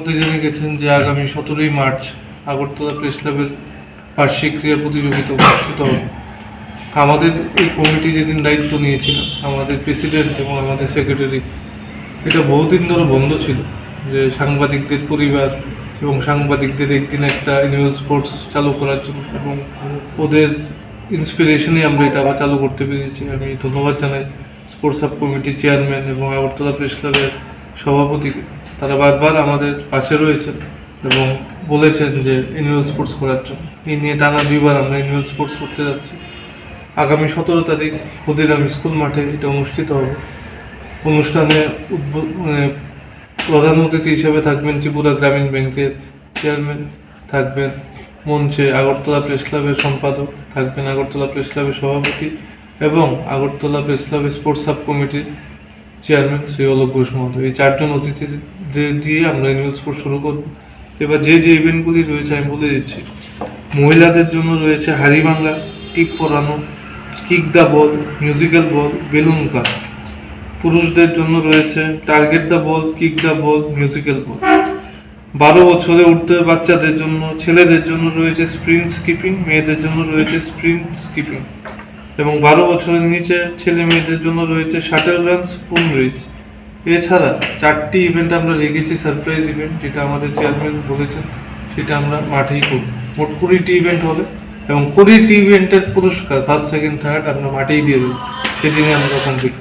মধ্যে জেনে গেছেন যে আগামী সতেরোই মার্চ আগরতলা প্রেস ক্লাবের বার্ষিক ক্রীড়া প্রতিযোগিতা অনুষ্ঠিত হবে। আমাদের এই কমিটি যেদিন দায়িত্ব নিয়েছিল, আমাদের প্রেসিডেন্ট এবং আমাদের সেক্রেটারি, এটা বহুদিন ধরে বন্ধ ছিল যে সাংবাদিকদের পরিবার এবং সাংবাদিকদের একদিন একটা অ্যানুয়াল স্পোর্টস চালু করার জন্য এবং ওদের ইন্সপিরেশনে আমরা এটা আবার চালু করতে পেরেছি। আমি ধন্যবাদ জানাই স্পোর্টস সাব কমিটির চেয়ারম্যান এবং আগরতলা প্রেস ক্লাবের সভাপতিকে। তারা বারবার আমাদের পাশে রয়েছেন এবং বলেছেন যে অ্যানুয়াল স্পোর্টস করার জন্য। এই নিয়ে টানা দুইবার আমরা অ্যানুয়াল স্পোর্টস করতে যাচ্ছি। আগামী সতেরো তারিখ ক্ষুদিরাম স্কুল মাঠে এটা অনুষ্ঠিত হবে। অনুষ্ঠানে মানে প্রধান অতিথি হিসেবে থাকবেন ত্রিপুরা গ্রামীণ ব্যাংকের চেয়ারম্যান থাকবেন মঞ্চে আগরতলা প্রেস ক্লাবের সম্পাদক, থাকবেন আগরতলা প্রেস ক্লাবের সভাপতি এবং আগরতলা প্রেস ক্লাবের স্পোর্টস সাব কমিটির চেয়ারম্যান শ্রী অলোক ঘোষ মহোদয়। এই চারজন অতিথিদের দিয়ে আমরা অ্যানুয়াল স্পোর্ট শুরু করব। এবার যে যে ইভেন্টগুলি রয়েছে, আমি বলে দিচ্ছি। মহিলাদের জন্য রয়েছে হাড়িভাঙ্গা টিপ পরানো kick the ball musical ball balloon cup পুরুষদের জন্য রয়েছে target the ball kick the ball musical ball বারো বছরে উঠতে বাচ্চাদের জন্য, ছেলেদের জন্য রয়েছে স্প্রিন্ট স্কিপিং মেয়েদের জন্য রয়েছে স্প্রিন্ট স্কিপিং এবং বারো বছরের নিচে ছেলে মেয়েদের জন্য রয়েছে শাটেল রান স্পুন রেস এছাড়া চারটি ইভেন্ট আমরা রেখেছি সারপ্রাইজ ইভেন্ট যেটা আমাদের চেয়ারম্যান বলেছেন, সেটা আমরা মাঠেই করব। মোট কুড়িটি ইভেন্ট হবে এবং কুড়িটি ইভেন্টের পুরস্কার ফার্স্ট সেকেন্ড থার্ড আমরা মাঠেই দিয়ে দেবো। সেদিনে আমরা কমপ্লিট